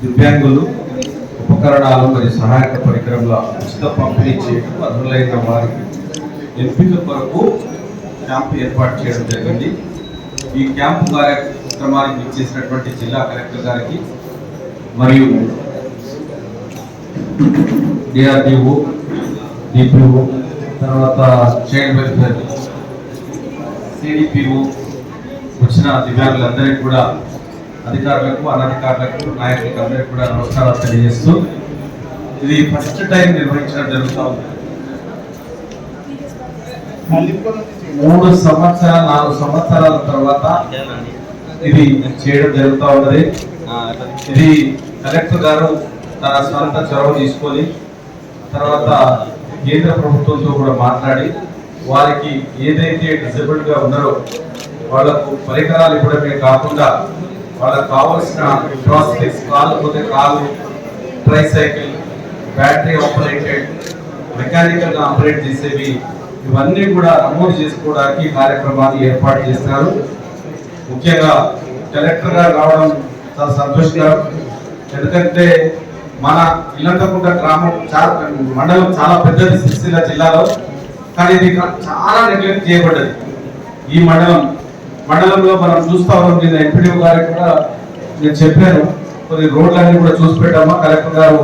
దివ్యాంగులు ఉపకరణాలు మరియు సహాయక పరికరముల ఉచిత పంపిణీ చేయడం అర్హులైన వారికి ఎంపిక కొరకు క్యాంప్ ఏర్పాటు చేయడం జరిగింది. ఈ క్యాంపు కార్యక్రమానికి ఇచ్చేసినటువంటి జిల్లా కలెక్టర్ గారికి మరియు డిఆర్డిఓ డిపిఓ తర్వాత చైల్డ్ వెల్ఫేర్ సిడిపిఓ వచ్చిన దివ్యాంగులందరికీ కూడా అధికారులకు అనధికారులకు నాయకులకు అందరికీ కూడా నమస్కారాలు తెలియజేస్తూ ఇది ఫస్ట్ టైం నిర్వహించడం జరుగుతూ ఉంది. మూడు సంవత్సరాలు నాలుగు సంవత్సరాల తర్వాత ఇది చేయడం జరుగుతూ ఉన్నది. ఇది కలెక్టర్ గారు తన సొంత చొరవ తీసుకొని తర్వాత కేంద్ర ప్రభుత్వంతో కూడా మాట్లాడి వారికి ఏదైతే డిసేబుల్డ్గా ఉన్నారో వాళ్ళకు పరికరాలు ఇవ్వడమే కాకుండా వాళ్ళకి కావాల్సిన ప్రాస్పెక్ట్స్ కాకపోతే కాలు ట్రైసైకిల్ బ్యాటరీ ఆపరేటెడ్ మెకానికల్గా ఆపరేట్ చేసేవి ఇవన్నీ కూడా నమోదు చేసుకోవడానికి కార్యక్రమాన్ని ఏర్పాటు చేస్తారు. ముఖ్యంగా కలెక్టర్ రావడం చాలా సంతోషకరం. ఎందుకంటే మన ఇల్లంతకుంట గ్రామం చాలా మండలం చాలా పెద్దది సిరిసిల్ల జిల్లాలో. కానీ ఇది చాలా నెగ్లెక్ట్ చేయబడ్డది. ఈ మండలం మండలంలో మనం చూస్తా ఉన్నాం నేను ఎంపీడీఓ గారికి కూడా నేను చెప్పాను. కొన్ని రోడ్లన్నీ కూడా చూసి పెట్టామా? కలెక్టర్ గారు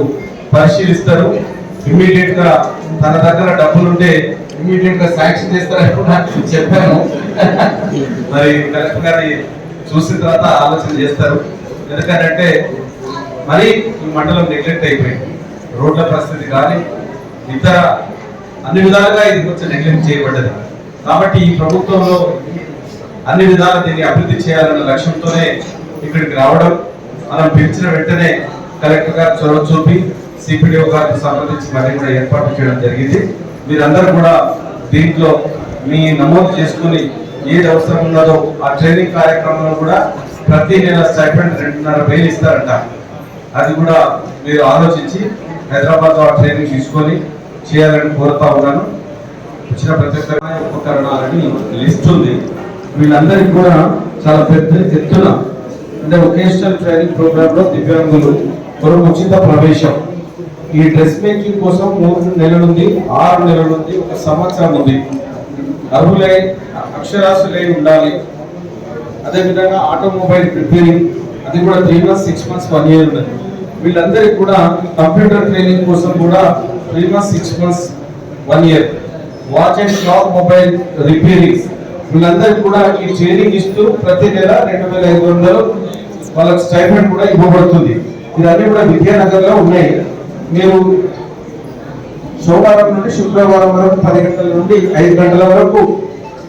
పరిశీలిస్తారు. ఇమ్మీడియట్గా తన దగ్గర డబ్బులుంటే ఇమ్మీడియట్గా శాంక్షన్ చేస్తారని కూడా చెప్పాను. మరి కలెక్టర్ గారి చూసిన తర్వాత ఆలోచన చేస్తారు. ఎందుకంటే మరి ఈ మండలం నెగ్లెక్ట్ అయిపోయింది. రోడ్ల పరిస్థితి కానీ ఇతర అన్ని విధాలుగా ఇది కొంచెం నెగ్లెక్ట్ చేయబడ్డది. కాబట్టి ఈ ప్రభుత్వంలో అన్ని విధాలు దీన్ని అభివృద్ధి చేయాలన్న లక్ష్యంతోనే ఇక్కడికి రావడం మనం పిలిచిన వెంటనే కలెక్టర్ గారు చొరవ చూపి సిపిడిఓ గారికి సంబంధించి మరీ కూడా ఏర్పాటు చేయడం జరిగింది. మీరందరూ కూడా దీంట్లో మీ నమోదు చేసుకుని ఏది అవసరం ఉన్నదో ఆ ట్రైనింగ్ కార్యక్రమంలో కూడా ప్రతి నెల స్టైపెండ్ రెండున్నర వేలు ఇస్తారంట. అది కూడా మీరు ఆలోచించి హైదరాబాద్ ఆ ట్రైనింగ్ తీసుకొని చేయాలని కోరుతా ఉన్నాను. వచ్చిన ప్రతి ఒక్క ఉపకరణాలని లిస్ట్ ఉంది. వీళ్ళందరికీ కూడా చాలా పెద్ద ఎత్తున అంటే వొకేషనల్ ట్రైనింగ్ ప్రోగ్రామ్లో దివ్యాంగులు కొరకు ఉచిత ప్రవేశం. ఈ డ్రెస్ మేకింగ్ కోసం మూడు నెలలు ఉంది ఆరు నెలలు ఉంది ఒక సంవత్సరం ఉంది. అర్హులై అక్షరాస్యులై ఉండాలి. అదేవిధంగా ఆటోమొబైల్ రిపేరింగ్ అది కూడా three months six months one year ఉన్నది. వీళ్ళందరికీ కూడా కంప్యూటర్ ట్రైనింగ్ కోసం కూడా three months six months one year. Watch and shop mobile repairing. వీళ్ళందరికీ కూడా ఈ ట్రైనింగ్ ఇస్తూ ప్రతి నెల రెండు వేల ఐదు వందలు వాళ్ళకి స్టైఫండ్ కూడా ఇవ్వబడుతుంది. ఇవన్నీ కూడా విద్యానగర్లో ఉన్నాయి. మీరు సోమవారం నుండి శుక్రవారం వరకు పది గంటల నుండి ఐదు గంటల వరకు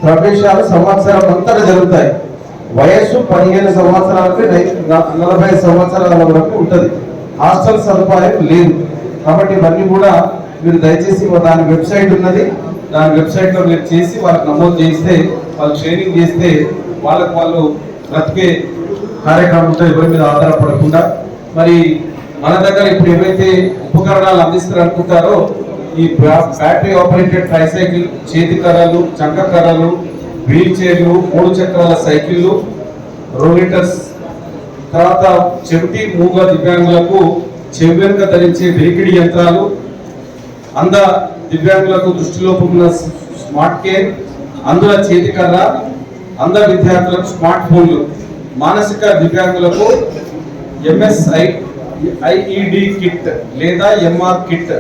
ప్రవేశాలు సంవత్సరం అంతా జరుగుతాయి. వయస్సు పదిహేను సంవత్సరాలకి నలభై సంవత్సరాల వరకు ఉంటుంది. హాస్టల్ సదుపాయం లేదు. కాబట్టి ఇవన్నీ కూడా మీరు దయచేసి దాని వెబ్సైట్ ఉన్నది. దాని వెబ్సైట్లో మీరు చేసి వాళ్ళకి నమోదు చేస్తే వాళ్ళు ట్రైనింగ్ చేస్తే వాళ్ళకి వాళ్ళు బ్రతికే కార్యక్రమంతో ఎవరి మీద ఆధారపడకుండా మరి మన దగ్గర ఇప్పుడు ఏవైతే ఉపకరణాలు అందిస్తారనుకుంటారో ఈ బ్యాటరీ ఆపరేటెడ్ ట్రైసైకిల్ చేతి కర్రలు చంక కర్రలు వీల్ చైర్లు మూడు చక్రాల సైకిళ్ళు రోలీటర్స్ తర్వాత చెవిటి మూగ దివ్యాంగులకు చెవ్వెనుక ధరించే వెలికిడి యంత్రాలు అంద దివ్యాంగులకు దృష్టిలోపం ఉన్న స్మార్ట్ కేర్ అందులో చేతికర్ర అంధ విద్యార్థులకు స్మార్ట్ ఫోన్లు మానసిక దివ్యాంగులకు ఎంఎస్ఐ ఐఈడి కిట్ లేదా ఎంఆర్ కిట్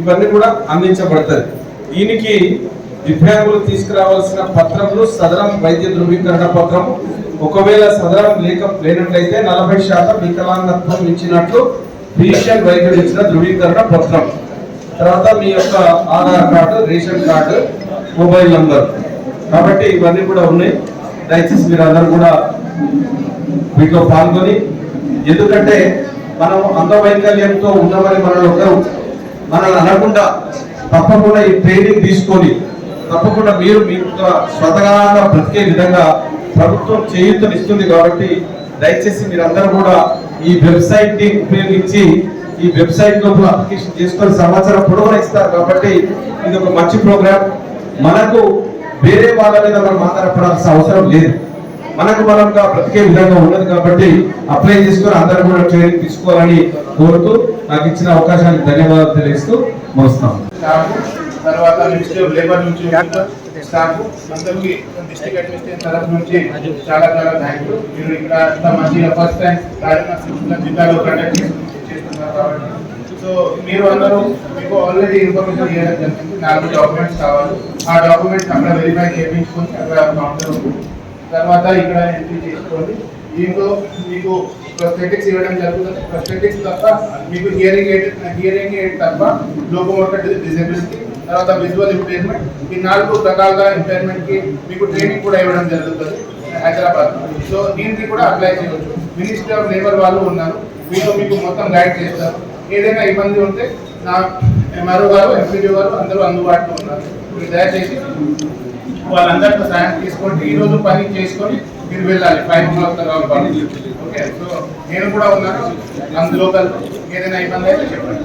ఇవన్నీ కూడా అందించబడుతుంది దీనికి దివ్యాంగులు తీసుకురావాల్సిన పత్రములు సదరం వైద్య ధృవీకరణ పత్రం ఒకవేళ సదరం లేక లేనట్లయితే నలభై శాతం వికలాంగత్వం ఇచ్చినట్లు రీషన్ వైద్యుడు ఇచ్చిన ధృవీకరణ పత్రం. తర్వాత మీ యొక్క Aadhaar card ration card mobile number. కాబట్టి ఇవన్నీ కూడా ఉన్నాయి. దయచేసి మీరు అందరూ కూడా వీటిలో పాల్గొని ఎందుకంటే మనం అంగవైకల్యంతో ఉన్నామని మనల్ని ఒకరు మనల్ని అనకుండా తప్పకుండా ఈ ట్రైనింగ్ తీసుకొని తప్పకుండా మీరు మీ స్వతహాగా బ్రతికే విధంగా ప్రభుత్వం చేయూతనిస్తుంది కాబట్టి దయచేసి మీరందరూ కూడా ఈ వెబ్సైట్ని ఉపయోగించి ఈ వెబ్సైట్ లోపల అప్లికేషన్ చేసుకొని సమాచారం పొడవున ఇస్తారు కాబట్టి ఇది ఒక మంచి ప్రోగ్రామ్ మనకు వేరే వాళ్ళ మీద మనం ఆధారపడాల్సిన అవసరం లేదు. మనకు మనంగా బ్రతికే విధంగా ఉన్నది కాబట్టి అప్లై చేసుకుని అందరూ కూడా ట్రైనింగ్ తీసుకోవాలని కోరుతూ నాకు ఇచ్చిన అవకాశానికి ధన్యవాదాలు తెలియజేస్తూ మోస్తాం తర్వాత మినిస్ట్రీ లేబర్ నుంచి స్టాఫ్ అందరికీ డిస్ట్రిక్ట్ అడ్మినిస్ట్రేషన్ తరఫు నుంచి చాలా చాలా థ్యాంక్ మీరు ఇక్కడ అంత మంచిగా ఫస్ట్ టైం రాజన్న జిల్లాలో కండక్ట్ చేస్తున్నారు కాబట్టి. సో మీరు అందరూ మీకు ఆల్రెడీ ఇన్ఫర్మేషన్ ఇవ్వడం జరిగింది నాలుగు డాక్యుమెంట్స్ కావాలి. ఆ డాక్యుమెంట్స్ అక్కడ వెరిఫై చేయించుకొని అక్కడ కౌంటర్ ఉంటుంది తర్వాత ఇక్కడ ఎంట్రీ చేసుకోండి. దీంతో మీకు ప్రొస్థెటిక్స్ ఇవ్వడం జరుగుతుంది. ప్రొస్థెటిక్స్ తప్ప మీకు హియరింగ్ ఎయిడ్ హియరింగ్ ఎయిడ్ తప్ప లోకోమోటర్ డిజబిలిటీ తర్వాత విజువల్ ఇంపైర్మెంట్ ఈ నాలుగు రకాల ఇంపైర్మెంట్కి మీకు ట్రైనింగ్ కూడా ఇవ్వడం జరుగుతుంది హైదరాబాద్. సో దీనికి కూడా అప్లై చేయవచ్చు. మినిస్ట్రీ ఆఫ్ లేబర్ వాళ్ళు ఉన్నారు. మీరు మీకు మొత్తం గైడ్ చేస్తారు. ఏదైనా ఇబ్బంది ఉంటే నా ఎంఆర్ఓ గారు ఎంపీడీ గారు అందరూ అందుబాటులో ఉన్నారు. మీరు దయచేసి వాళ్ళందరితో సాయం తీసుకోండి. ఈ రోజు పని చేసుకొని మీరు వెళ్ళాలి. Five okay. సో నేను కూడా ఉన్నాను. అందులో ఏదైనా ఇబ్బంది అయితే చెప్పండి.